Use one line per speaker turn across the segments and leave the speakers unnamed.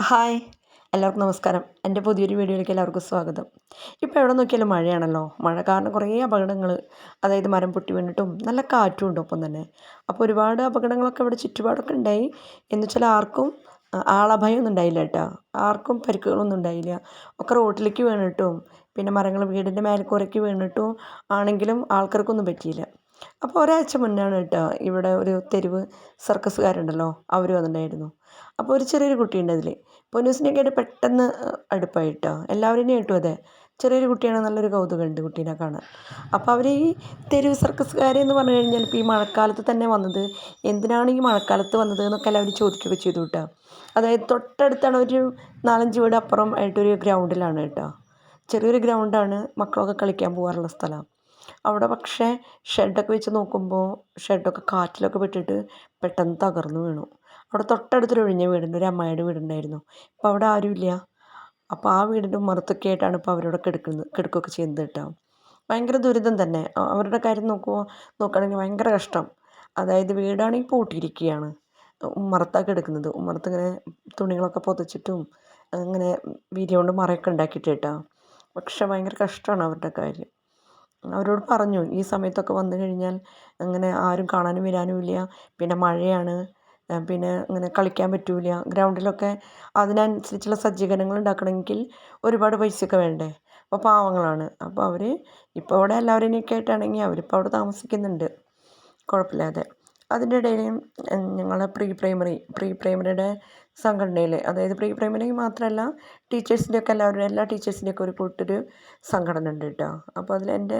Hi എല്ലാവർക്കും നമസ്കാരം. എന്റെ പുതിയൊരു വീഡിയോയിലേക്ക് എല്ലാവർക്കും സ്വാഗതം. ഇപ്പോൾ എവിടെ നോക്കിയാലും മഴയാണല്ലോ. മഴ കാരണം കുറേ അപകടങ്ങൾ അതായത് മരം പൊട്ടി വീണിട്ടും നല്ല കാറ്റും ഉണ്ട് ഒപ്പം തന്നെ. അപ്പോൾ ഒരുപാട് അപകടങ്ങളൊക്കെ ഇവിടെ ചുറ്റുപാടൊക്കെ ഉണ്ടായി. എന്ന് വെച്ചാൽ ആർക്കും ആളഭയമൊന്നും ഉണ്ടായില്ല കേട്ടോ. ആർക്കും പരിക്കുകളൊന്നും ഉണ്ടായില്ല. ഒക്കെ റോട്ടിലേക്ക് വീണിട്ടും പിന്നെ മരങ്ങൾ വീടിന്റെ മേൽക്കൂരയ്ക്ക് വീണിട്ടും ആണെങ്കിലും ആൾക്കാർക്കൊന്നും പറ്റിയില്ല. അപ്പോൾ ഒരാഴ്ച മുന്നാണ് കേട്ടോ ഇവിടെ ഒരു തെരുവ് സർക്കസുകാരുണ്ടല്ലോ അവർ വന്നിട്ടുണ്ടായിരുന്നു. അപ്പോൾ ഒരു ചെറിയൊരു കുട്ടിയുണ്ട് അതിൽ പൊന്നൂസിനെയൊക്കെ ആയിട്ട് പെട്ടെന്ന് അടുപ്പായിട്ടോ എല്ലാവരെയും കേട്ടു അതെ. ചെറിയൊരു കുട്ടിയാണ് നല്ലൊരു കൗതുകമുണ്ട് കുട്ടീനെ കാണാൻ. അപ്പോൾ അവർ ഈ തെരുവ് സർക്കസുകാരെന്ന് പറഞ്ഞു കഴിഞ്ഞാൽ ഇപ്പോൾ ഈ മഴക്കാലത്ത് തന്നെ വന്നത് എന്തിനാണ് ഈ മഴക്കാലത്ത് വന്നത് എന്നൊക്കെ എല്ലാവരും ചോദിക്കുകയൊക്കെ ചെയ്തു കേട്ടോ. അതായത് തൊട്ടടുത്താണ് ഒരു നാലഞ്ച് വീട് അപ്പുറം ആയിട്ടൊരു ഗ്രൗണ്ടിലാണ് കേട്ടോ. ചെറിയൊരു ഗ്രൗണ്ടാണ് മക്കളൊക്കെ കളിക്കാൻ പോകാറുള്ള സ്ഥലം. അവിടെ പക്ഷേ ഷെഡൊക്കെ വെച്ച് നോക്കുമ്പോൾ ഷെഡൊക്കെ കാറ്റിലൊക്കെ പെട്ടിട്ട് പെട്ടെന്ന് തകർന്നു വീണു. അവിടെ തൊട്ടടുത്തൊരു ഒഴിഞ്ഞ വീടുണ്ട് ഒരു അമ്മായിയുടെ വീടുണ്ടായിരുന്നു. ഇപ്പം അവിടെ ആരുമില്ല. അപ്പോൾ ആ വീടിന്റെ ഉമ്മറത്തൊക്കെ ആയിട്ടാണ് ഇപ്പോൾ അവരവിടെ കിടക്കുന്നത് കിടക്കുകയൊക്കെ ചെയ്യുന്നത് കേട്ടോ. ഭയങ്കര ദുരിതം തന്നെ. അവരുടെ കാര്യം നോക്കുമ്പോൾ നോക്കുകയാണെങ്കിൽ ഭയങ്കര കഷ്ടം. അതായത് വീടാണെങ്കിൽ പൂട്ടിയിരിക്കുകയാണ്. ഉമ്മറത്താണ് കിടക്കുന്നത്. ഉമ്മറത്ത് ഇങ്ങനെ തുണികളൊക്കെ പൊതിച്ചിട്ടും അങ്ങനെ വീര്യം കൊണ്ട് മറയൊക്കെ ഉണ്ടാക്കിയിട്ട് കേട്ടോ. പക്ഷെ ഭയങ്കര കഷ്ടമാണ് അവരുടെ കാര്യം. അവരോട് പറഞ്ഞു ഈ സമയത്തൊക്കെ വന്നു കഴിഞ്ഞാൽ അങ്ങനെ ആരും കാണാനും വരാനും ഇല്ല. പിന്നെ മഴയാണ്. പിന്നെ അങ്ങനെ കളിക്കാൻ പറ്റില്ല ഗ്രൗണ്ടിലൊക്കെ അതിനനുസരിച്ചുള്ള സജ്ജീകരണങ്ങൾ ഉണ്ടാക്കണമെങ്കിൽ ഒരുപാട് പൈസയൊക്കെ വേണ്ടേ? അപ്പോൾ പാവങ്ങളാണ്. അപ്പോൾ അവർ ഇപ്പോൾ ഇവിടെ എല്ലാവരെയൊക്കെ ആയിട്ടാണെങ്കിൽ അവരിപ്പോൾ അവിടെ താമസിക്കുന്നുണ്ട്. കുഴപ്പമില്ലാതെ. അതിന്റെ ഇടയിലും ഞങ്ങൾ പ്രീ പ്രൈമറി പ്രീ പ്രൈമറിയുടെ സംഘടനയിൽ അതായത് പ്രീ പ്രൈമറി മാത്രമല്ല ടീച്ചേഴ്സിന്റെ ഒക്കെ എല്ലാവരുടെ എല്ലാ ടീച്ചേഴ്സിന്റെ ഒക്കെ ഒരു കൂട്ടൊരു സംഘടന ഉണ്ട് കേട്ടോ. അപ്പോൾ അതിൽ എന്റെ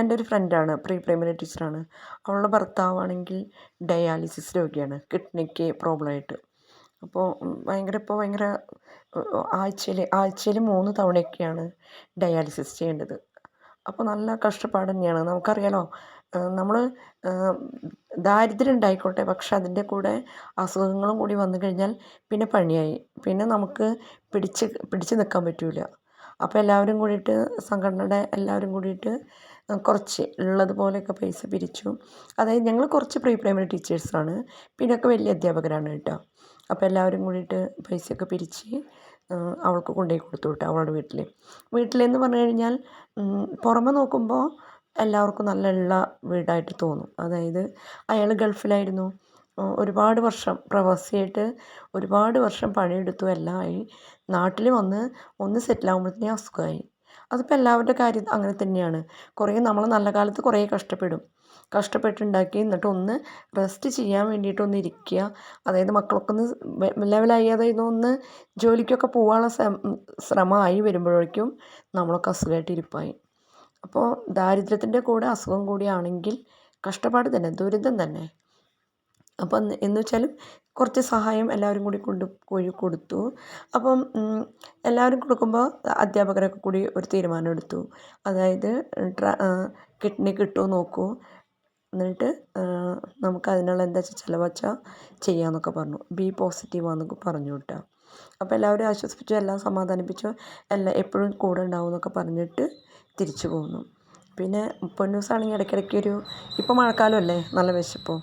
എന്റെ ഒരു ഫ്രണ്ടാണ് പ്രീ പ്രൈമറി ടീച്ചറാണ്. അവളുടെ ഭർത്താവാണെങ്കിൽ ഡയാലിസിസ് രോഗിയാണ് കിഡ്നിക്ക് പ്രോബ്ലം ആയിട്ട് അപ്പോൾ ഭയങ്കര ഇപ്പോൾ ഭയങ്കര ആഴ്ചയിൽ ആഴ്ചയിൽ മൂന്ന് തവണയൊക്കെയാണ് ഡയാലിസിസ് ചെയ്യേണ്ടത്. അപ്പോൾ നല്ല കഷ്ടപ്പാട് തന്നെയാണ്. നമുക്കറിയാലോ നമ്മൾ ദാരിദ്ര്യം ഉണ്ടായിക്കോട്ടെ പക്ഷെ അതിന്റെ കൂടെ അസുഖങ്ങളും കൂടി വന്നു കഴിഞ്ഞാൽ പിന്നെ പണിയായി. പിന്നെ നമുക്ക് പിടിച്ച് പിടിച്ച് നിൽക്കാൻ പറ്റില്ല അപ്പോൾ എല്ലാവരും കൂടിയിട്ട് സംഘടനയുടെ എല്ലാവരും കൂടിയിട്ട് കുറച്ച് ഉള്ളതുപോലെയൊക്കെ പൈസ പിരിച്ചു. അതായത് ഞങ്ങൾ കുറച്ച് പ്രീ പ്രൈമറി ടീച്ചേഴ്സാണ് പിന്നെയൊക്കെ വലിയ അധ്യാപകരാണ് കേട്ടോ. അപ്പോൾ എല്ലാവരും കൂടിയിട്ട് പൈസയൊക്കെ പിരിച്ച് അവൾക്ക് കൊണ്ടുപോയി കൊടുത്തു വിട്ടു അവളുടെ വീട്ടിൽ വീട്ടിലെന്ന് പറഞ്ഞു കഴിഞ്ഞാൽ പുറമെ നോക്കുമ്പോൾ എല്ലാവർക്കും നല്ല ഉള്ള വീടായിട്ട് തോന്നും. അതായത് അയാൾ ഗൾഫിലായിരുന്നു. ഒരുപാട് വർഷം പ്രവാസിയായിട്ട് ഒരുപാട് വർഷം പണിയെടുത്തു. എല്ലാമായി നാട്ടിൽ വന്ന് ഒന്ന് സെറ്റിലാകുമ്പോഴത്തേനും അസുഖമായി അതിപ്പോൾ എല്ലാവരുടെ കാര്യം അങ്ങനെ തന്നെയാണ്. കുറേ നമ്മൾ നല്ല കാലത്ത് കുറേ കഷ്ടപ്പെടും. കഷ്ടപ്പെട്ടുണ്ടാക്കി എന്നിട്ട് ഒന്ന് റെസ്റ്റ് ചെയ്യാൻ വേണ്ടിയിട്ടൊന്ന് ഇരിക്കുക അതായത് മക്കളൊക്കെ ഒന്ന് ലെവലായി അതായത് ഒന്ന് ജോലിക്കൊക്കെ പോകാനുള്ള ശ്രമമായി വരുമ്പോഴേക്കും നമ്മളൊക്കെ അസുഖമായിട്ട് ഇരിപ്പായി. അപ്പോൾ ദാരിദ്ര്യത്തിന്റെ കൂടെ അസുഖം കൂടിയാണെങ്കിൽ കഷ്ടപ്പാട് തന്നെ ദുരിതം തന്നെ. അപ്പം എന്ന് വെച്ചാലും കുറച്ച് സഹായം എല്ലാവരും കൂടി കൊണ്ട് പോയി കൊടുത്തു. അപ്പം എല്ലാവരും കൊടുക്കുമ്പോൾ അധ്യാപകരൊക്കെ കൂടി ഒരു തീരുമാനം എടുത്തു. അതായത് കിഡ്നി കിട്ടുമോ നോക്കൂ. എന്നിട്ട് നമുക്ക് അതിനുള്ള എന്താ വെച്ചാൽ ചിലവച്ചാൽ ചെയ്യാമെന്നൊക്കെ പറഞ്ഞു. ബി പോസിറ്റീവാന്നൊക്കെ പറഞ്ഞു കേട്ടോ. അപ്പോൾ എല്ലാവരും ആശ്വസിപ്പിച്ചു എല്ലാം സമാധാനിപ്പിച്ചു എല്ലാം എപ്പോഴും കൂടെ ഉണ്ടാവും എന്നൊക്കെ പറഞ്ഞിട്ട് തിരിച്ചു പോന്നു. പിന്നെ പൊന്നൂസാണെങ്കിൽ ഇടയ്ക്കിടയ്ക്ക് ഒരു ഇപ്പോൾ മഴക്കാലമല്ലേ നല്ല വിശപ്പോൾ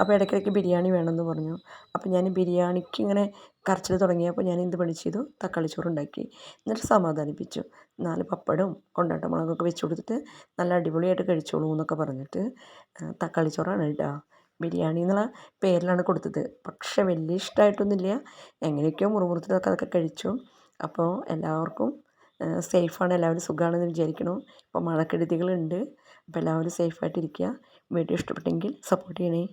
അപ്പോൾ ഇടയ്ക്കിടയ്ക്ക് ബിരിയാണി വേണമെന്ന് പറഞ്ഞു. അപ്പോൾ ഞാൻ ബിരിയാണിക്ക് ഇങ്ങനെ കരച്ചിൽ തുടങ്ങിയപ്പോൾ ഞാൻ എന്ത് പണി ചെയ്തു? തക്കാളി ചോറ് ഉണ്ടാക്കി എന്നിട്ട് സമാധാനിപ്പിച്ചു. നാല് പപ്പടവും കൊണ്ടാട്ട മുളകൊക്കെ വെച്ച് കൊടുത്തിട്ട് നല്ല അടിപൊളിയായിട്ട് കഴിച്ചോളൂ എന്നൊക്കെ പറഞ്ഞിട്ട് തക്കാളി ചോറാണ് കേട്ടോ ബിരിയാണി എന്നുള്ള പേരിലാണ് കൊടുത്തത്. പക്ഷെ വലിയ ഇഷ്ടമായിട്ടൊന്നുമില്ല എങ്ങനെയൊക്കെയോ മുറുമുറുത്തിട്ടൊക്കെ അതൊക്കെ കഴിച്ചു. അപ്പോൾ എല്ലാവർക്കും സേഫാണ്. എല്ലാവരും സുഖമാണെന്ന് വിചാരിക്കണം. ഇപ്പോൾ മഴക്കെടുതികളുണ്ട്. അപ്പോൾ എല്ലാവരും സേഫായിട്ടിരിക്കുക. വീഡിയോ ഇഷ്ടപ്പെട്ടെങ്കിൽ സപ്പോർട്ട് ചെയ്യണേ.